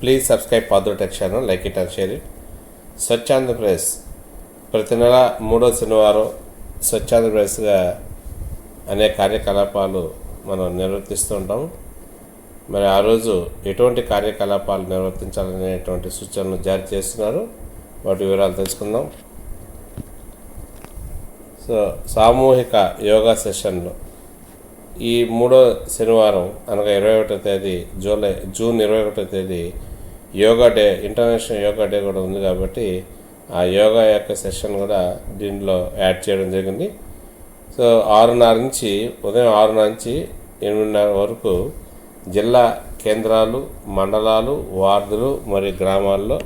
Please subscribe పాదు tech channel like it and share it Swachh Andhra Pradesh ప్రతి నెల మూడో శనివారం స్వచ్ఛాంధ్రప్రదేశ్గా uh, అనేక కార్యకలాపాలు మనం నిర్వర్తిస్తూ ఉంటాం. మరి ఆ రోజు ఎటువంటి కార్యకలాపాలు నిర్వర్తించాలనేటువంటి సూచనలు జారీ చేస్తున్నారు. వాటి వివరాలు తెలుసుకుందాం. సో సామూహిక యోగా సెషన్లు. ఈ మూడో శనివారం అనగా ఇరవై ఒకటో తేదీ జూలై జూన్ ఇరవై ఒకటో తేదీ yoga day international yoga day కూడా ఉంది కాబట్టి ఆ యోగా యొక్క సెషన్ కూడా దీనిలో యాడ్ చేయడం జరిగింది. సో ఆరున్నర నుంచి ఉదయం ఆరున్నర నుంచి ఎనిమిదిన్నర వరకు జిల్లా కేంద్రాలు మండలాలు వార్డులు మరియు గ్రామాల్లో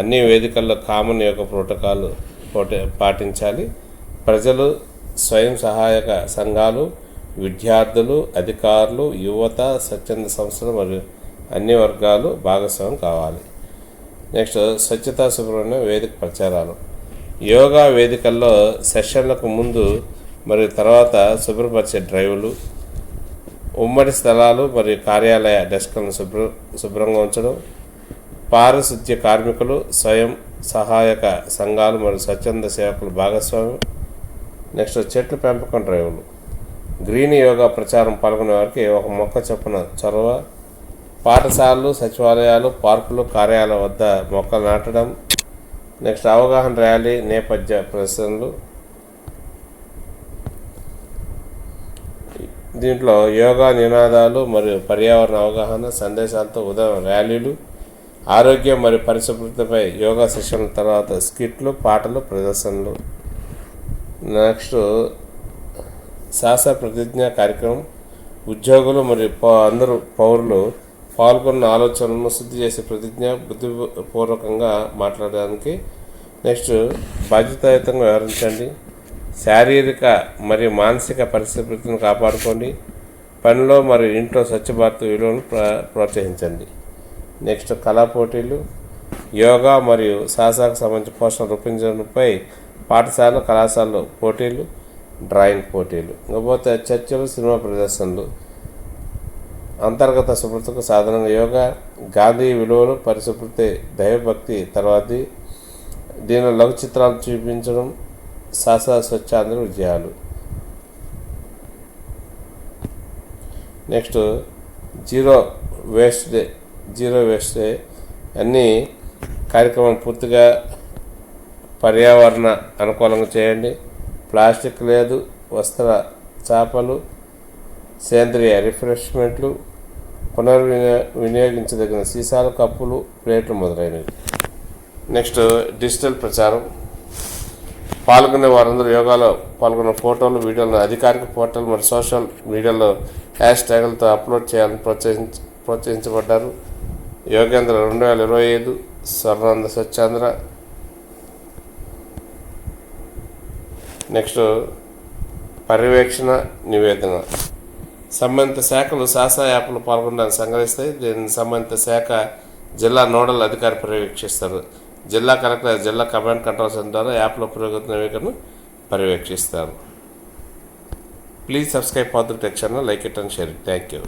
అన్ని వేదికల్లో కామన్ యొక్క ప్రోటోకాల్ పాటించాలి. ప్రజలు స్వయం సహాయక సంఘాలు విద్యార్థులు అధికారులు యువత స్వచ్ఛంద సంస్థలు మరియు అన్ని వర్గాలు భాగస్వామ్యం కావాలి. నెక్స్ట్ స్వచ్ఛతా సుబ్రహ్మణ్యం వేదిక ప్రచారాలు. యోగా వేదికల్లో సెషన్లకు ముందు మరియు తర్వాత శుభ్రపరిచే డ్రైవ్లు ఉమ్మడి స్థలాలు మరియు కార్యాలయ డెస్క్లను శుభ్ర శుభ్రంగా ఉంచడం పారిశుద్ధ్య కార్మికులు స్వయం సహాయక సంఘాలు మరియు స్వచ్ఛంద సేవకులు భాగస్వామ్యం. నెక్స్ట్ చెట్ల పెంపకం డ్రైవ్లు. గ్రీన్ యోగా ప్రచారం పాల్గొనే వారికి ఒక మొక్క చొప్పున చొరవ పాఠశాలలు సచివాలయాలు పార్కులు కార్యాలయాల వద్ద మొక్కలు నాటడం నెక్స్ట్ అవగాహన ర్యాలీ నేపథ్య ప్రదర్శనలు. దీంట్లో యోగా నినాదాలు మరియు పర్యావరణ అవగాహన సందేశాలతో ఉదయం ర్యాలీలు ఆరోగ్యం మరియు పరిశుభ్రతపై యోగా సెషన్ల తర్వాత స్కిట్లు పాటలు ప్రదర్శనలు. నెక్స్ట్ శాస్త్ర ప్రతిజ్ఞ కార్యక్రమం. ఉద్యోగులు మరియు అందరూ పౌరులు పాల్గొన్న ఆలోచనలను శుద్ధి చేసే ప్రతిజ్ఞ బుద్ధిపూర్వకంగా మాట్లాడడానికి నెక్స్ట్ బాధ్యతాయుతంగా వ్యవహరించండి. శారీరక మరియు మానసిక పరిశుభ్రతను కాపాడుకోండి. పనిలో మరియు ఇంట్లో స్వచ్ఛ భారత్ విలువను ప్ర ప్రోత్సహించండి. నెక్స్ట్ కళా పోటీలు. యోగా మరియు సాహసాకు సంబంధించిన పోషణ రూపొందించడంపై పాఠశాల కళాశాలలు పోటీలు డ్రాయింగ్ పోటీలు. ఇకపోతే చర్చలు సినిమా ప్రదర్శనలు. అంతర్గత శుభ్రతకు సాధనంగా. యోగా గాంధీ విలువలు పరిశుభ్రత దైవభక్తి తర్వాతి దీనిలో లఘు చిత్రాలు చూపించడం శాస్త్ర స్వచ్ఛాంధ్ర విజయాలు. Next zero waste day zero waste day అన్ని కార్యక్రమం పూర్తిగా పర్యావరణ అనుకూలంగా చేయండి. ప్లాస్టిక్ లేదు వస్త్ర చేపలు సేంద్రియ రిఫ్రెష్మెంట్లు పునర్వినియో వినియోగించదగిన సీసాలు కప్పులు ప్లేట్లు మొదలైనవి. నెక్స్ట్ డిజిటల్ ప్రచారం. పాల్గొనే వారందరూ యోగాలో పాల్గొన్న ఫోటోలు వీడియోలను అధికారిక పోర్టల్ మరియు సోషల్ మీడియాలో హ్యాష్ ట్యాగులతో అప్లోడ్ చేయాలని ప్రోత్సహించ ప్రోత్సహించబడ్డారు. యోగేంద్ర రెండు వేల ఇరవై ఐదు స్వర్ణాంద స్వచ్ఛాంధ్ర నెక్స్ట్ పర్యవేక్షణ నివేదన. సంబంధిత శాఖలు శాసన యాప్లు పాల్గొనడానికి సంగ్రహిస్తాయి దీనిని సంబంధిత శాఖ జిల్లా నోడల్ అధికారి పర్యవేక్షిస్తారు. జిల్లా కలెక్టర్ జిల్లా కమాండ్ కంట్రోల్ సెంటర్ ద్వారా యాప్లో పురోగతి నవీకరణను పర్యవేక్షిస్తారు. Please subscribe Patra tech channel like it and share it. Thank you.